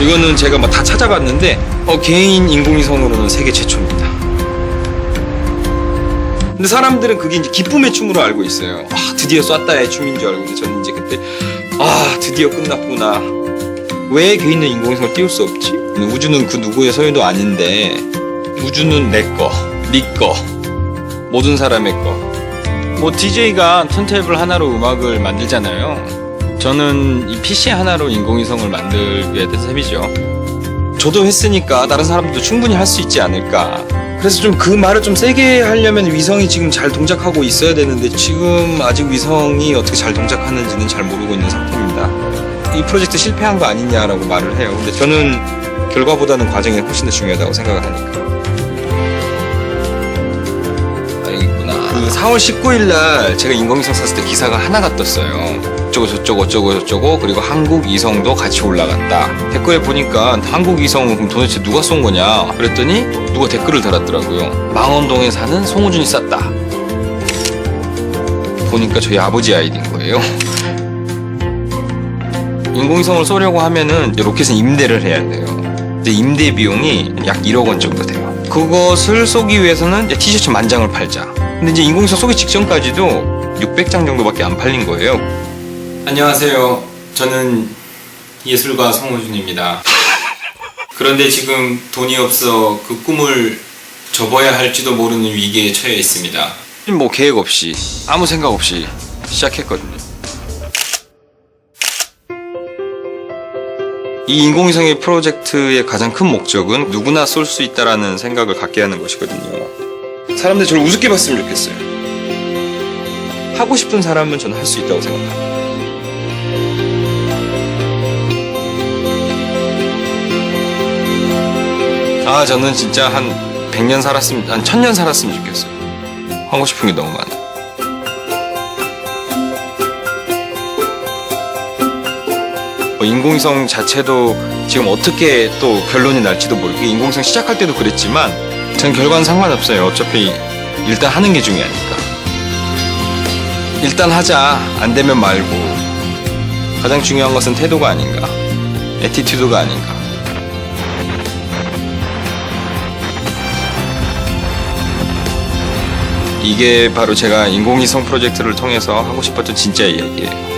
이거는 제가 막 다 찾아봤는데 어, 개인 인공위성으로는 세계 최초입니다. 근데 사람들은 그게 이제 기쁨의 춤으로 알고 있어요. 아, 드디어 쐈다의 춤인 줄 알고 근데 저는 이제 그때 아 드디어 끝났구나. 왜 개인은 인공위성을 띄울 수 없지? 우주는 그 누구의 소유도 아닌데 우주는 내 거, 네 거, 모든 사람의 거. 뭐 DJ가 턴테이블 하나로 음악을 만들잖아요. 저는 이 PC 하나로 인공위성을 만들게 된 셈이죠. 저도 했으니까 다른 사람들도 충분히 할 수 있지 않을까. 그래서 좀 그 말을 좀 세게 하려면 위성이 지금 잘 동작하고 있어야 되는데 지금 아직 위성이 어떻게 잘 동작하는지는 잘 모르고 있는 상태입니다. 이 프로젝트 실패한 거 아니냐라고 말을 해요. 근데 저는 결과보다는 과정이 훨씬 더 중요하다고 생각을 하니까. 4월 19일 날 제가 인공위성 쐈을 때 기사가 하나가 떴어요. 어쩌고 저쩌고 어쩌고 저쩌고 그리고 한국 이성도 같이 올라갔다. 댓글에 보니까 한국 이성은 그럼 도대체 누가 쏜 거냐? 그랬더니 누가 댓글을 달았더라고요. 망원동에 사는 송우준이 쐈다. 보니까 저희 아버지 아이디인 거예요. 인공위성을 쏘려고 하면은 로켓은 임대를 해야 돼요. 근데 임대 비용이 약 1억 원 정도 돼요. 그것을 쏘기 위해서는 티셔츠 만 장을 팔자. 근데 이제 인공위성 쏘기 직전까지도 600장 정도밖에 안 팔린 거예요. 안녕하세요. 저는 예술가 송호준입니다. 그런데 지금 돈이 없어 그 꿈을 접어야 할지도 모르는 위기에 처해 있습니다. 뭐 계획 없이 아무 생각 없이 시작했거든요. 이 인공위성의 프로젝트의 가장 큰 목적은 누구나 쏠 수 있다라는 생각을 갖게 하는 것이거든요. 사람들이 저를 우습게 봤으면 좋겠어요. 하고 싶은 사람은 저는 할 수 있다고 생각합니다. 아, 저는 진짜 한 100년 살았으면, 한 1000년 살았으면 좋겠어요. 하고 싶은 게 너무 많아. 뭐 인공위성 자체도 지금 어떻게 또 결론이 날지도 모르고 인공위성 시작할 때도 그랬지만 전 결과는 상관없어요. 어차피 일단 하는 게 중요하니까. 일단 하자. 안 되면 말고. 가장 중요한 것은 태도가 아닌가. 에티튜드가 아닌가. 이게 바로 제가 인공위성 프로젝트를 통해서 하고 싶었던 진짜 이야기예요.